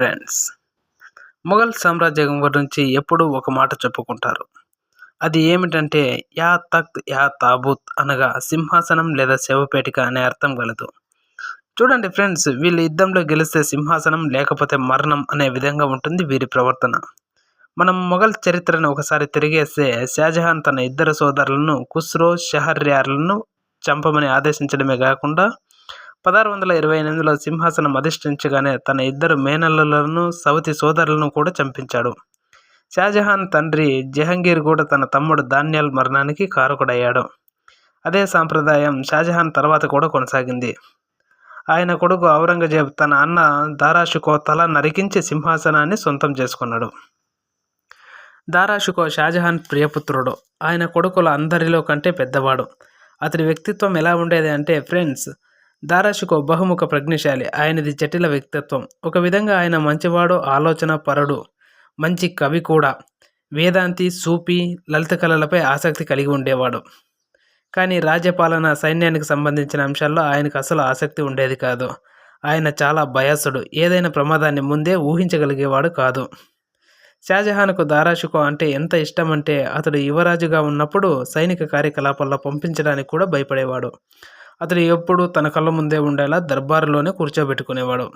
Friends Mughal సామ్రాజ్యం గురించి ఎప్పుడూ ఒక మాట చెప్పుకుంటారు. అది ఏమిటంటే యా తఖ్త్ యా తాబూత్ అనగా సింహాసనం లేదా శవపేటిక అనే అర్థం కలదు చూడండి ఫ్రెండ్స్ వీళ్ళు యుద్ధంలో గెలిస్తే సింహాసనం లేకపోతే మరణం అనే విధంగా ఉంటుంది వీరి ప్రవర్తన. మనం మొఘల్ చరిత్రను ఒకసారి తిరిగేస్తే షాజహాన్ తన ఇద్దరు సోదరులను ఖుస్రో షహర్యార్లను చంపమని ఆదేశించడమే కాకుండా పదహారు వందల ఇరవై ఎనిమిదిలో సింహాసనం అధిష్ఠించగానే తన ఇద్దరు మేనల్లులను సవతి సోదరులను కూడా చంపించాడు. షాజహాన్ తండ్రి జహంగీర్ కూడా తన తమ్ముడు ధాన్యాల మరణానికి కారకుడయ్యాడు. అదే సాంప్రదాయం షాజహాన్ తర్వాత కూడా కొనసాగింది. ఆయన కొడుకు ఔరంగజేబ్ తన అన్న దారాషుకో తల నరికించి సింహాసనాన్ని సొంతం చేసుకున్నాడు. దారాషుకో షాజహాన్ ప్రియపుత్రుడు. ఆయన కొడుకుల అందరిలో కంటే పెద్దవాడు. అతడి వ్యక్తిత్వం ఎలా ఉండేది అంటే ఫ్రెండ్స్ దారాషుకో బహుముఖ ప్రజ్ఞశాలి. ఆయనది జటిల వ్యక్తిత్వం. ఒక విధంగా ఆయన మంచివాడు ఆలోచన పరుడు మంచి కవి కూడా. వేదాంతి సూపి లలిత కళలపై ఆసక్తి కలిగి ఉండేవాడు. కానీ రాజ్యపాలన సైన్యానికి సంబంధించిన అంశాల్లో ఆయనకు అసలు ఆసక్తి ఉండేది కాదు. ఆయన చాలా భయాసుడు ఏదైనా ప్రమాదాన్ని ముందే ఊహించగలిగేవాడు కాదు. షాజహాన్కు దారాషుకో అంటే ఎంత ఇష్టం అంటే అతడు యువరాజుగా ఉన్నప్పుడు సైనిక కార్యకలాపాల్లో పంపించడానికి కూడా భయపడేవాడు. అతడు ఎప్పుడూ తన కళ్ళ ముందే ఉండేలా దర్బారులోనే కూర్చోబెట్టుకునేవాడు.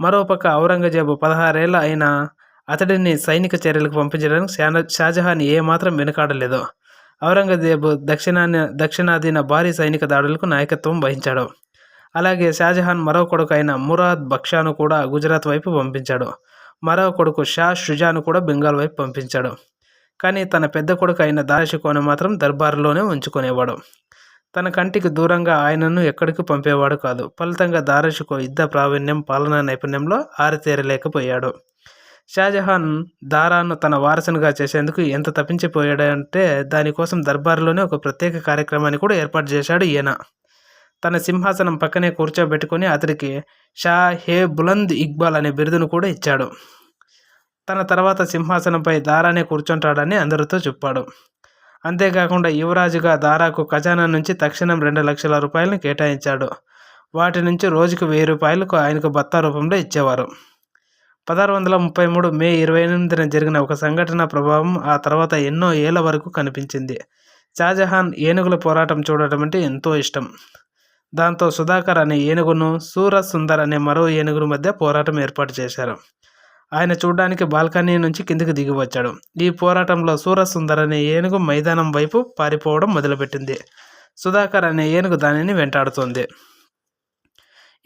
మరోపక్క ఔరంగజేబు పదహారేళ్ళ అయినా అతడిని సైనిక చర్యలకు పంపించడానికి షాజహాన్ ఏమాత్రం వెనుకాడలేదు. ఔరంగజేబు దక్షిణాన దక్షిణాదిన భారీ సైనిక దాడులకు నాయకత్వం వహించాడు. అలాగే షాజహాన్ మరో కొడుకు అయిన మురాద్ బక్షాను కూడా గుజరాత్ వైపు పంపించాడు. మరో కొడుకు షా షుజాను కూడా బెంగాల్ వైపు పంపించాడు. కానీ తన పెద్ద కొడుకు అయిన దాషికోను మాత్రం దర్బారులోనే ఉంచుకునేవాడు. తన కంటికి దూరంగా ఆయనను ఎక్కడికి పంపేవాడు కాదు. ఫలితంగా దారషుకో యుద్ధ ప్రావీణ్యం పాలనా నైపుణ్యంలో ఆరితేరలేకపోయాడు. షాజహాన్ దారాను తన వారసునిగా చేసేందుకు ఎంత తప్పించిపోయాడంటే దానికోసం దర్బారులోనే ఒక ప్రత్యేక కార్యక్రమాన్ని కూడా ఏర్పాటు చేశాడు ఈయన. తన సింహాసనం పక్కనే కూర్చోబెట్టుకుని అతడికి షా హే బులంద్ ఇక్బాల్ అనే బిరుదును కూడా ఇచ్చాడు. తన తర్వాత సింహాసనంపై దారానే కూర్చుంటాడని అందరితో చెప్పాడు. అంతేకాకుండా యువరాజుగా దారాకు ఖజానా నుంచి తక్షణం రెండు లక్షల రూపాయలను కేటాయించాడు. వాటి నుంచి రోజుకు వెయ్యి రూపాయలకు ఆయనకు భత్తా రూపంలో ఇచ్చేవారు. పదహారు వందల ముప్పై మూడు మే ఇరవై ఎనిమిదిన జరిగిన ఒక సంఘటన ప్రభావం ఆ తర్వాత ఎన్నో ఏళ్ళ వరకు కనిపించింది. షాజహాన్ ఏనుగుల పోరాటం చూడటం అంటే ఎంతో ఇష్టం. దాంతో సుధాకర్ అనే ఏనుగును సూరజ్ సుందర్ అనే మరో ఏనుగుల మధ్య పోరాటం ఏర్పాటు చేశారు. ఆయన చూడడానికి బాల్కనీ నుంచి కిందికి దిగి వచ్చాడు. ఈ పోరాటంలో సూరసుందర్ అనే ఏనుగు మైదానం వైపు పారిపోవడం మొదలుపెట్టింది. సుధాకర్ అనే ఏనుగు దానిని వెంటాడుతోంది.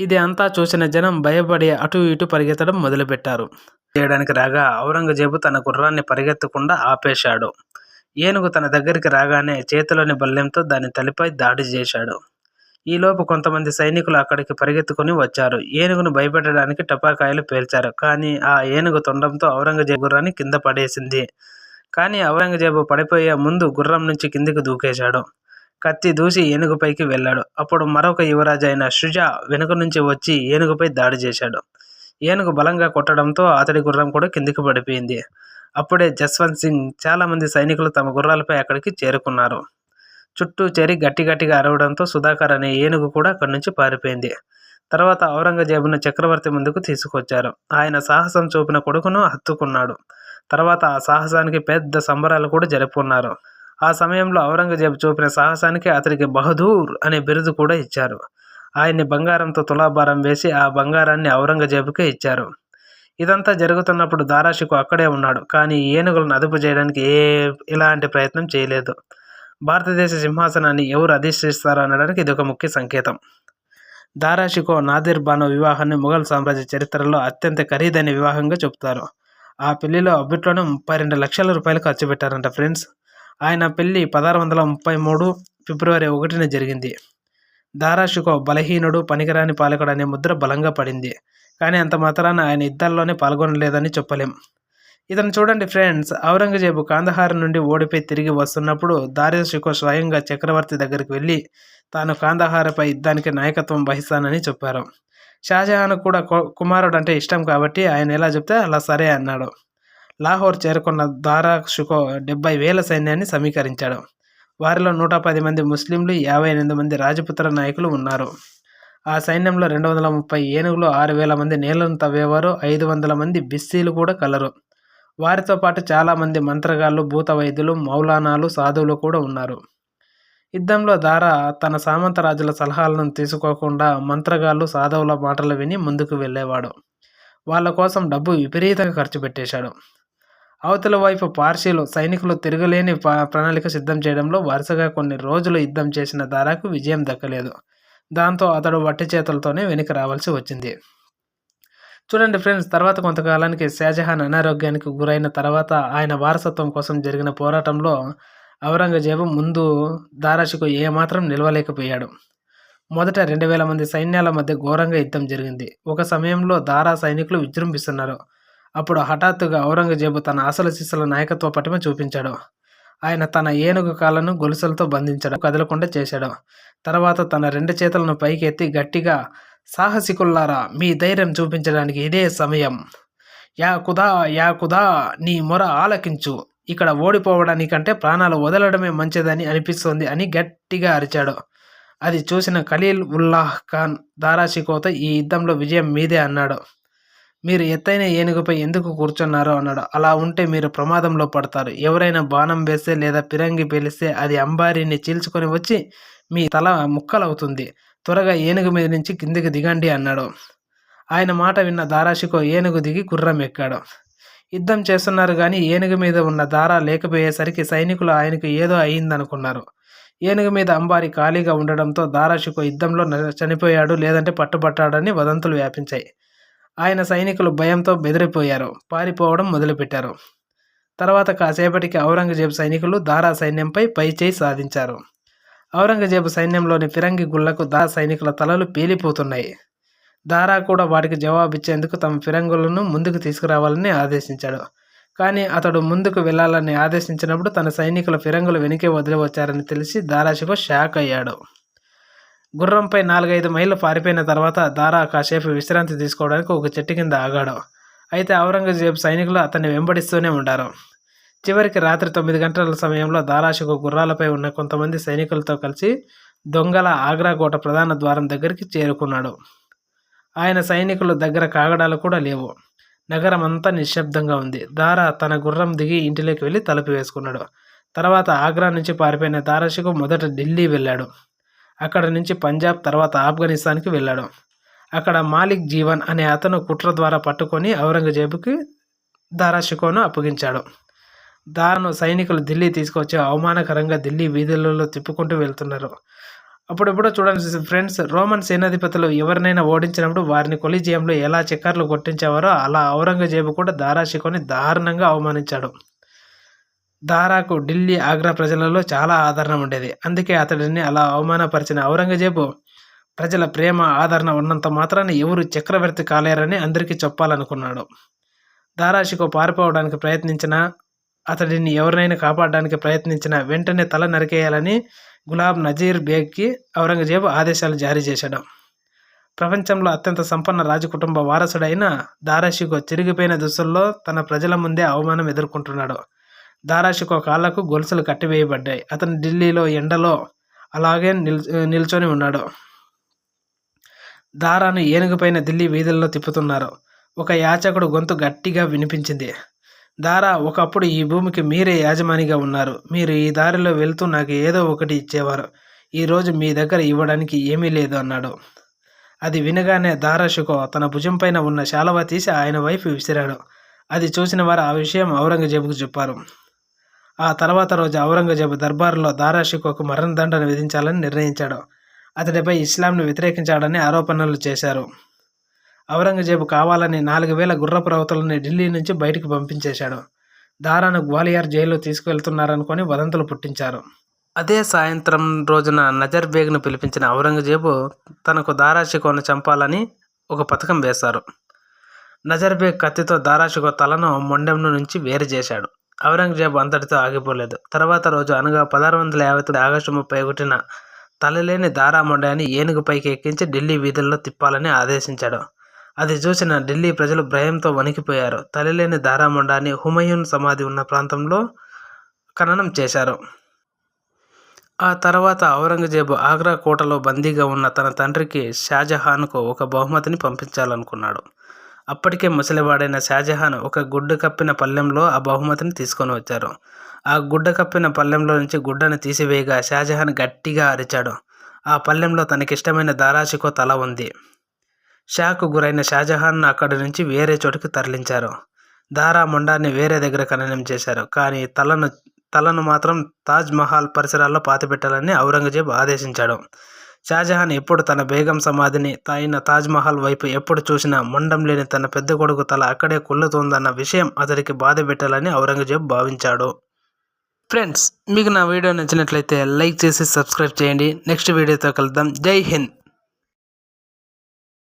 ఇది అంతా చూసిన జనం భయపడి అటు ఇటు పరిగెత్తడం మొదలుపెట్టారు. చేయడానికి రాగా ఔరంగజేబు తన గుర్రాన్ని పరిగెత్తకుండా ఆపేశాడు. ఏనుగు తన దగ్గరికి రాగానే చేతిలోని బల్లెంతో దాని తలిపై దాడి చేశాడు. ఈలోపు కొంతమంది సైనికులు అక్కడికి పరిగెత్తుకుని వచ్చారు. ఏనుగును భయపెట్టడానికి టపాకాయలు పేల్చారు. కానీ ఆ ఏనుగు తొండంతో ఔరంగజేబు గుర్రాన్ని కింద పడేసింది. కానీ ఔరంగజేబు పడిపోయే ముందు గుర్రం నుంచి కిందికి దూకేశాడు. కత్తి దూసి ఏనుగుపైకి వెళ్ళాడు. అప్పుడు మరొక యువరాజు అయిన షుజా వెనుక నుంచి వచ్చి ఏనుగుపై దాడి చేశాడు. ఏనుగు బలంగా కొట్టడంతో అతడి గుర్రం కూడా కిందికి పడిపోయింది. అప్పుడే జస్వంత్ సింగ్ చాలామంది సైనికులు తమ గుర్రాలపై అక్కడికి చేరుకున్నారు. చుట్టూ చేరి గట్టి గట్టిగా అరవడంతో సుధాకర్ అనే ఏనుగు కూడా అక్కడి నుంచి పారిపోయింది. తర్వాత ఔరంగజేబును చక్రవర్తి ముందుకు తీసుకొచ్చారు. ఆయన సాహసం చూపిన కొడుకును హత్తుకున్నాడు. తర్వాత ఆ సాహసానికి పెద్ద సంబరాలు కూడా జరుపుకున్నారు. ఆ సమయంలో ఔరంగజేబు చూపిన సాహసానికి అతడికి బహదూర్ అనే బిరుదు కూడా ఇచ్చారు. ఆయన్ని బంగారంతో తులాభారం వేసి ఆ బంగారాన్ని ఔరంగజేబుకే ఇచ్చారు. ఇదంతా జరుగుతున్నప్పుడు దారాషికు అక్కడే ఉన్నాడు. కానీ ఏనుగులను అదుపు చేయడానికి ఏ ఇలాంటి ప్రయత్నం చేయలేదు. భారతదేశ సింహాసనాన్ని ఎవరు అధిష్టిస్తారు అనడానికి ఇది ఒక ముఖ్య సంకేతం. దారాషికో నాదిర్ బానో వివాహాన్ని మొఘల్ సామ్రాజ్య చరిత్రలో అత్యంత ఖరీదైన వివాహంగా చెబుతారు. ఆ పెళ్ళిలో అబ్బిట్లోనే ముప్పై రెండు లక్షల రూపాయలు ఖర్చు పెట్టారంట ఫ్రెండ్స్. ఆయన పెళ్ళి పదహారు వందల ముప్పై మూడు ఫిబ్రవరి ఒకటిన జరిగింది. దారాషికో బలహీనుడు పనికిరాని పాలకుడు అనే ముద్ర బలంగా పడింది. కానీ అంత మాత్రాన ఆయన యుద్ధాల్లోనే పాల్గొనలేదని చెప్పలేం. ఇతను చూడండి ఫ్రెండ్స్. ఔరంగజేబు కాందహార్ నుండి ఓడిపోయి తిరిగి వస్తున్నప్పుడు దారేషికో స్వయంగా చక్రవర్తి దగ్గరికి వెళ్ళి తాను కాందహారపై యుద్ధానికి నాయకత్వం వహిస్తానని చెప్పారు. షాజహాన్ కూడా కుమారుడు అంటే ఇష్టం కాబట్టి ఆయన ఎలా చెప్తే అలా సరే అన్నాడు. లాహోర్ చేరుకున్న దారా షుకో డెబ్బై వేల సైన్యాన్ని సమీకరించాడు. వారిలో నూట పది మంది ముస్లింలు యాభై ఎనిమిది మంది రాజపుత్ర నాయకులు ఉన్నారు. ఆ సైన్యంలో రెండు వందల ముప్పై ఏనుగులు ఆరు వేల మంది నీళ్ళను తవ్వేవారు ఐదు వందల మంది బిస్సీలు కూడా కలరు. వారితో పాటు చాలామంది మంత్రగాళ్ళు భూత వైద్యులు మౌలానాలు సాధువులు కూడా ఉన్నారు. యుద్ధంలో దారా తన సామంత రాజుల సలహాలను తీసుకోకుండా మంత్రగాళ్ళు సాధువుల మాటలు విని ముందుకు వెళ్ళేవాడు. వాళ్ళ కోసం డబ్బు విపరీతంగా ఖర్చు పెట్టేశాడు. అవతల వైపు పార్సీలు సైనికులు తిరగలేని ప్రణాళిక సిద్ధం చేయడంలో వరుసగా కొన్ని రోజులు యుద్ధం చేసిన దారాకు విజయం దక్కలేదు. దాంతో అతడు వట్టి చేతులతోనే వెనక్కి రావాల్సి వచ్చింది. చూడండి ఫ్రెండ్స్ తర్వాత కొంతకాలానికి షాజహాన్ అనారోగ్యానికి గురైన తర్వాత ఆయన వారసత్వం కోసం జరిగిన పోరాటంలో ఔరంగజేబు ముందు దారాషికు ఏమాత్రం నిలవలేకపోయాడు. మొదట రెండు వేల మంది సైన్యాల మధ్య ఘోరంగా యుద్ధం జరిగింది. ఒక సమయంలో దారా సైనికులు విజృంభిస్తున్నారు. అప్పుడు హఠాత్తుగా ఔరంగజేబు తన అసలు శిశుల నాయకత్వ పటిమ చూపించాడు. ఆయన తన ఏనుగు కాళ్ళను గొలుసులతో బంధించడం కదలకుండా చేశాడు. తర్వాత తన రెండు చేతులను పైకెత్తి గట్టిగా సాహసికుల్లారా మీ ధైర్యం చూపించడానికి ఇదే సమయం. యా కుదా యా కుదా నీ మొర ఆలకించు. ఇక్కడ ఓడిపోవడానికంటే ప్రాణాలు వదలడమే మంచిదని అనిపిస్తోంది అని గట్టిగా అరిచాడు. అది చూసిన ఖలీల్ ఉల్లాహ్ ఖాన్ దారాషికోత ఈ యుద్ధంలో విజయం మీదే అన్నాడు. మీరు ఎత్తైన ఏనుగుపై ఎందుకు కూర్చున్నారు అన్నాడు. అలా ఉంటే మీరు ప్రమాదంలో పడతారు. ఎవరైనా బాణం వేస్తే లేదా పిరంగి పేలిస్తే అది అంబారీని చీల్చుకొని వచ్చి మీ తల ముక్కలవుతుంది. త్వరగా ఏనుగు మీద నుంచి కిందికి దిగండి అన్నాడు. ఆయన మాట విన్న దారాషికో ఏనుగు దిగి గుర్రం ఎక్కాడు. యుద్ధం చేస్తున్నారు కానీ ఏనుగు మీద ఉన్న దార లేకపోయేసరికి సైనికులు ఆయనకు ఏదో అయిందనుకున్నారు. ఏనుగు మీద అంబారి ఖాళీగా ఉండడంతో దారాషికో యుద్ధంలో చనిపోయాడు లేదంటే పట్టుబట్టాడని వదంతులు వ్యాపించాయి. ఆయన సైనికులు భయంతో బెదిరిపోయారు. పారిపోవడం మొదలుపెట్టారు. తర్వాత కాసేపటికి ఔరంగజేబు సైనికులు దారా సైన్యంపై పైచేయి సాధించారు. ఔరంగజేబు సైన్యంలోని ఫిరంగి గుళ్ళకు దారా సైనికుల తలలు పేలిపోతున్నాయి. దారా కూడా వాటికి జవాబిచ్చేందుకు తమ ఫిరంగులను ముందుకు తీసుకురావాలని ఆదేశించాడు. కానీ అతడు ముందుకు వెళ్ళాలని ఆదేశించినప్పుడు తన సైనికుల ఫిరంగులు వెనుకే వదిలి వచ్చారని తెలిసి దారాషికు షాక్ అయ్యాడు. గుర్రంపై నాలుగైదు మైళ్ళు పారిపోయిన తర్వాత దారా కాసేపు విశ్రాంతి తీసుకోవడానికి ఒక చెట్టు కింద ఆగాడు. అయితే ఔరంగజేబు సైనికులు అతన్ని వెంబడిస్తూనే ఉండారు. చివరికి రాత్రి తొమ్మిది గంటల సమయంలో దారాషికు గుర్రాలపై ఉన్న కొంతమంది సైనికులతో కలిసి దొంగల ఆగ్రా కోట ప్రధాన ద్వారం దగ్గరికి చేరుకున్నాడు. ఆయన సైనికుల దగ్గర కాగడాలు కూడా లేవు. నగరం అంతా నిశ్శబ్దంగా ఉంది. దారా తన గుర్రం దిగి ఇంటిలోకి వెళ్ళి తలుపు వేసుకున్నాడు. తర్వాత ఆగ్రా నుంచి పారిపోయిన దారాషికు మొదట ఢిల్లీ వెళ్ళాడు. అక్కడ నుంచి పంజాబ్ తర్వాత ఆఫ్ఘనిస్తాన్కి వెళ్ళాడు. అక్కడ మాలిక్ జీవన్ అనే అతను కుట్ర ద్వారా పట్టుకొని ఔరంగజేబుకి దారాషికోను అప్పగించాడు. దాను సైనికులు ఢిల్లీ తీసుకొచ్చి అవమానకరంగా ఢిల్లీ వీధులలో తిప్పుకుంటూ వెళ్తున్నారు. అప్పుడెప్పుడో చూడండి ఫ్రెండ్స్ రోమన్ సేనాధిపతులు ఎవరినైనా ఓడించినప్పుడు వారిని కొలిజియంలో ఎలా చక్కర్లు కొట్టించేవారో అలా ఔరంగజేబు కూడా దారాషికోని దారుణంగా అవమానించాడు. దారాకు ఢిల్లీ ఆగ్రా ప్రజలలో చాలా ఆదరణ ఉండేది. అందుకే అతడిని అలా అవమానపరిచిన ఔరంగజేబు ప్రజల ప్రేమ ఆదరణ ఉన్నంత మాత్రాన ఎవరు చక్రవర్తి కాలేరని అందరికీ చెప్పాలనుకున్నాడు. దారాషికో పారిపోవడానికి ప్రయత్నించిన అతడిని ఎవరినైనా కాపాడడానికి ప్రయత్నించిన వెంటనే తల నరికేయాలని గులాబ్ నజీర్ బేగ్కి ఔరంగజేబు ఆదేశాలు జారీ చేశాడు. ప్రపంచంలో అత్యంత సంపన్న రాజకుటుంబ వారసుడైన దారాషికో చిరిగిపోయిన దుస్తుల్లో తన ప్రజల ముందే అవమానం ఎదుర్కొంటున్నాడు. దారాషికో కాళ్ళకు గొలుసులు కట్టివేయబడ్డాయి. అతను ఢిల్లీలో ఎండలో అలాగే నిల్ నిల్చొని ఉన్నాడు. దారాను ఏనుగుపైన ఢిల్లీ వీధుల్లో తిప్పుతున్నారు. ఒక యాచకుడు గొంతు గట్టిగా వినిపించింది. దారా ఒకప్పుడు ఈ భూమికి మీరే యాజమానిగా ఉన్నారు. మీరు ఈ దారిలో వెళ్తూ నాకు ఏదో ఒకటి ఇచ్చేవారు. ఈరోజు మీ దగ్గర ఇవ్వడానికి ఏమీ లేదు అన్నాడు. అది వినగానే దారాషుకో తన భుజంపైన ఉన్న శాలవ తీసి ఆయన వైపు విసిరాడు. అది చూసిన వారు ఆ విషయం ఔరంగజేబుకు చెప్పారు. ఆ తర్వాత రోజు ఔరంగజేబు దర్బారులో దారాషికోకు మరణదండను విధించాలని నిర్ణయించాడు. అతడిపై ఇస్లాంను వ్యతిరేకించాడని ఆరోపణలు చేశారు. ఔరంగజేబు కావాలని నాలుగు వేల గుర్రపు రౌతులని ఢిల్లీ నుంచి బయటికి పంపించేశాడు. దారాను గ్వాలియర్ జైల్లో తీసుకువెళ్తున్నారనుకొని వదంతులు పుట్టించారు. అదే సాయంత్రం రోజున నజర్ బేగ్ను పిలిపించిన ఔరంగజేబు తనకు దారాషికోను చంపాలని ఒక పథకం వేశారు. నజర్ బేగ్ కత్తితో దారాషికో తలను మొండెం నుంచి వేరు చేశాడు. ఔరంగజేబు అంతటితో ఆగిపోలేదు. తర్వాత రోజు అనగా పదహారు వందల యాభై తొమ్మిది ఆగస్టు ముప్పై ఒకటిన తలలేని దారామొండాన్ని ఏనుగుపైకి ఎక్కించి ఢిల్లీ వీధుల్లో తిప్పాలని ఆదేశించాడు. అది చూసిన ఢిల్లీ ప్రజలు భయంతో వణికిపోయారు. తలలేని దారామొండాన్ని హుమయూన్ సమాధి ఉన్న ప్రాంతంలో ఖననం చేశారు. ఆ తర్వాత ఔరంగజేబు ఆగ్రా కోటలో బందీగా ఉన్న తన తండ్రికి షాజహాన్కు ఒక బహుమతిని పంపించాలనుకున్నాడు. అప్పటికే ముసలివాడైన షాజహాన్ ఒక గుడ్డ కప్పిన పళ్ళెంలో ఆ బహుమతిని తీసుకొని వచ్చారు. ఆ గుడ్డ కప్పిన పళ్ళెంలో నుంచి గుడ్డను తీసివేయగా షాజహాన్ గట్టిగా అరిచాడు. ఆ పళ్ళెంలో తనకిష్టమైన దారాషికో తల ఉంది. షాకు గురైన షాజహాన్ అక్కడి నుంచి వేరే చోటుకి తరలించారు. దారా మొండాన్ని వేరే దగ్గర ఖననం చేశారు. కానీ తలను తలను మాత్రం తాజ్ మహల్ పరిసరాల్లో పాతిపెట్టాలని ఔరంగజేబ్ ఆదేశించాడు. షాజహాన్ ఎప్పుడు తన బేగం సమాధిని తాయిన తాజ్మహల్ వైపు ఎప్పుడు చూసినా మొండం లేని తన పెద్ద కొడుకు తల అక్కడే కుళ్ళుతోందన్న విషయం అతడికి బాధ పెట్టాలని ఔరంగజేబ్ భావించాడు. ఫ్రెండ్స్ మీకు నా వీడియో నచ్చినట్లయితే లైక్ చేసి సబ్స్క్రైబ్ చేయండి. నెక్స్ట్ వీడియోతో కలుద్దాం. జై హింద్!